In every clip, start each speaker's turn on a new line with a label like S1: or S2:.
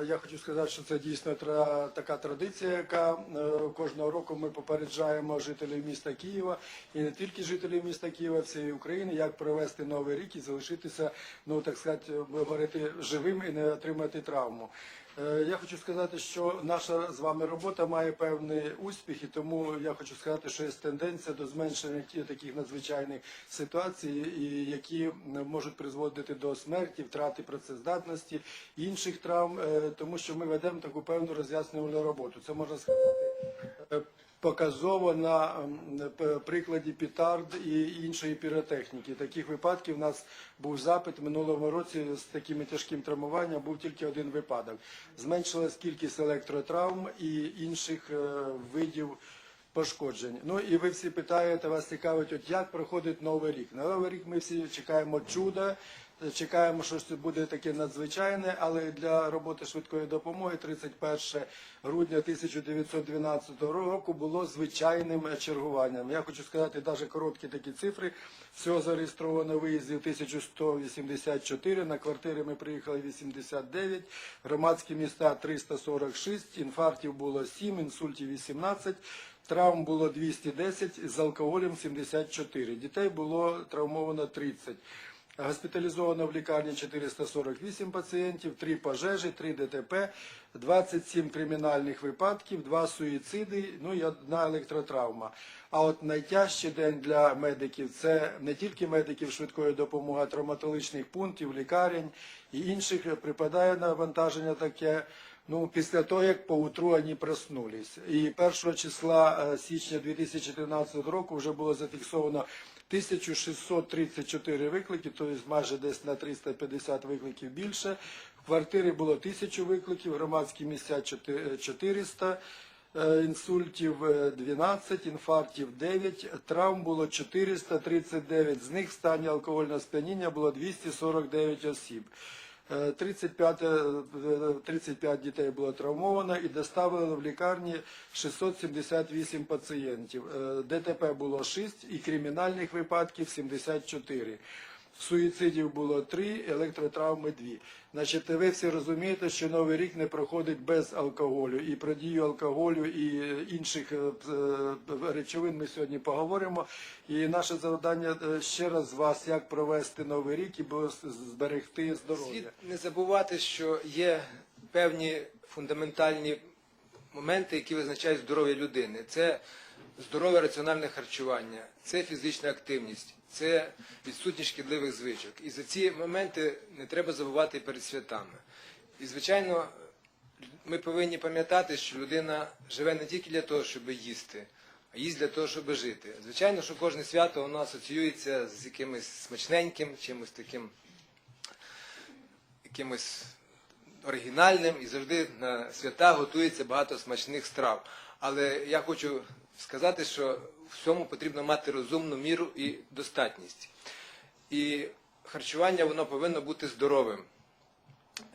S1: Я хочу сказати, що це дійсно така традиція, яка е, кожного року ми попереджаємо жителів міста Києва і не тільки жителів міста Києва, всієї України, як провести новий рік і залишитися, ну так сказати, говорити живим і не отримати травму. Е, Я хочу сказати, що наша з вами робота має певний успіх, і тому я хочу сказати, що є тенденція до зменшення таких надзвичайних ситуацій, які можуть призводити до смерті, втрати працездатності, інших травм, е, тому що ми ведемо таку певну роз'яснювальну роботу. Це можна сказати е, показово на прикладі петард і іншої піротехніки. Таких випадків у нас був запит в минулому році з таким тяжким травмуванням був тільки один випадок. Зменшилась кількість електротравм і інших е, видів пошкоджень. Ну і ви всі питаєте, вас цікавить, от як проходить новий рік. На новий рік ми всі чекаємо чуда. Чекаємо, що буде таке надзвичайне, але для роботи швидкої допомоги 31 грудня 1912 року було звичайним чергуванням. Я хочу сказати, навіть короткі такі цифри. Всього зареєстровано виїздів 1184, на квартири ми приїхали 89, громадські міста 346, інфарктів було 7, інсультів 18, травм було 210, з алкоголем 74. Дітей було травмовано 30. Госпіталізовано в лікарні 448 пацієнтів, 3 пожежі, 3 ДТП, 27 кримінальних випадків, 2 суїциди, ну і одна електротравма. А от найтяжчий день для медиків це не тільки медиків швидкої допомоги, а травматологічних пунктів, лікарень і інших припадає навантаження таке. Ну, після того, як поутру вони проснулись. І 1 числа е, січня 2013 року вже було зафіксовано 1634 виклики, тобто майже десь на 350 викликів більше. В квартирі було 1000 викликів, громадські місця 400, е, інсультів е, 12, інфарктів 9, травм було 439, з них в стані алкогольного сп'яніння було 249 осіб. Е, 35, е, 35 дітей було травмовано і доставлено в лікарні 678 пацієнтів. Е, ДТП було 6 і кримінальних випадків 74. Суїцидів було 3, електротравми 2. Значить, ви всі розумієте, що Новий рік не проходить без алкоголю. І про дію алкоголю і е, інших е, е, речовин ми сьогодні поговоримо. І наше завдання ще раз вас, як провести Новий рік і зберегти здоров'я.
S2: Слід не забувати, що є певні фундаментальні моменти, які визначають здоров'я людини. Це здорове раціональне харчування, це фізична активність, це відсутність шкідливих звичок. І за ці моменти не треба забувати перед святами. І, звичайно, ми повинні пам'ятати, що людина живе не тільки для того, щоб їсти, а їсть для того, щоб жити. Звичайно, що кожне свято воно асоціюється з якимось смачненьким, чимось таким якимось оригінальним і завжди на свята готується багато смачних страв. Але я хочу сказати, що в цьому потрібно мати розумну міру і достатність. І харчування воно повинно бути здоровим.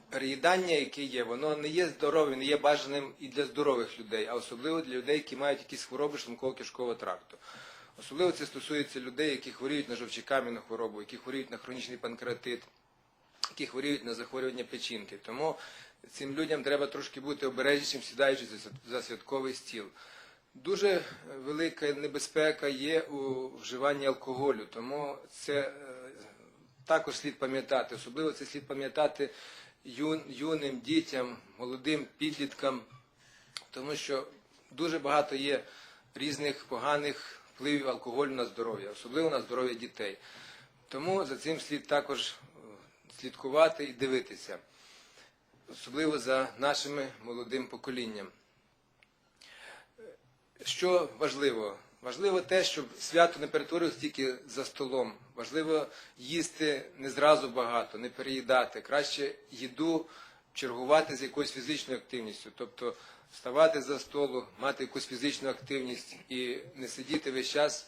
S2: Переїдання, яке є, воно не є здоровим, не є бажаним і для здорових людей, а особливо для людей, які мають якісь хвороби шлунково-кишкового тракту. Особливо це стосується людей, які хворіють на жовчокам'яну хворобу, які хворіють на хронічний панкреатит, які хворіють на захворювання печінки. Тому цим людям треба трошки бути обережнішим, сідаючи за- святковий стіл. Дуже велика небезпека є у вживанні алкоголю, тому це е, також слід пам'ятати. Особливо це слід пам'ятати юним дітям, молодим підліткам, тому що дуже багато є різних поганих впливів алкоголю на здоров'я, особливо на здоров'я дітей. Тому за цим слід також слідкувати і дивитися, особливо за нашими молодим поколінням. Що важливо? Важливо те, щоб свято не перетворилось тільки за столом. Важливо їсти не зразу багато, не переїдати. Краще їду чергувати з якоюсь фізичною активністю. Тобто вставати за столу, мати якусь фізичну активність і не сидіти весь час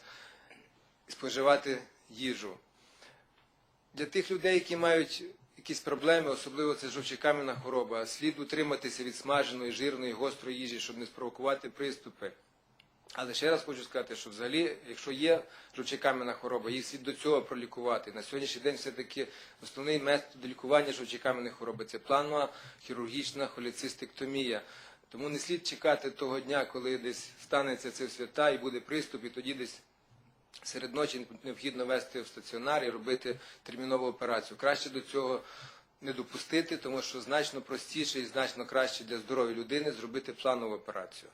S2: споживати їжу. Для тих людей, які мають якісь проблеми, особливо це жовчокам'яна хвороба, слід утриматися від смаженої, жирної, гострої їжі, щоб не спровокувати приступи. Але ще раз хочу сказати, що взагалі, якщо є жовчокам'яна хвороба, їх слід до цього пролікувати. На сьогоднішній день все-таки основний метод лікування жовчокам'яної хвороби це планова хірургічна холецистектомія. Тому не слід чекати того дня, коли десь станеться це свята і буде приступ, і тоді десь серед ночі необхідно вести в стаціонар і робити термінову операцію. Краще до цього не допустити, тому що значно простіше і значно краще для здоров'я людини зробити планову операцію.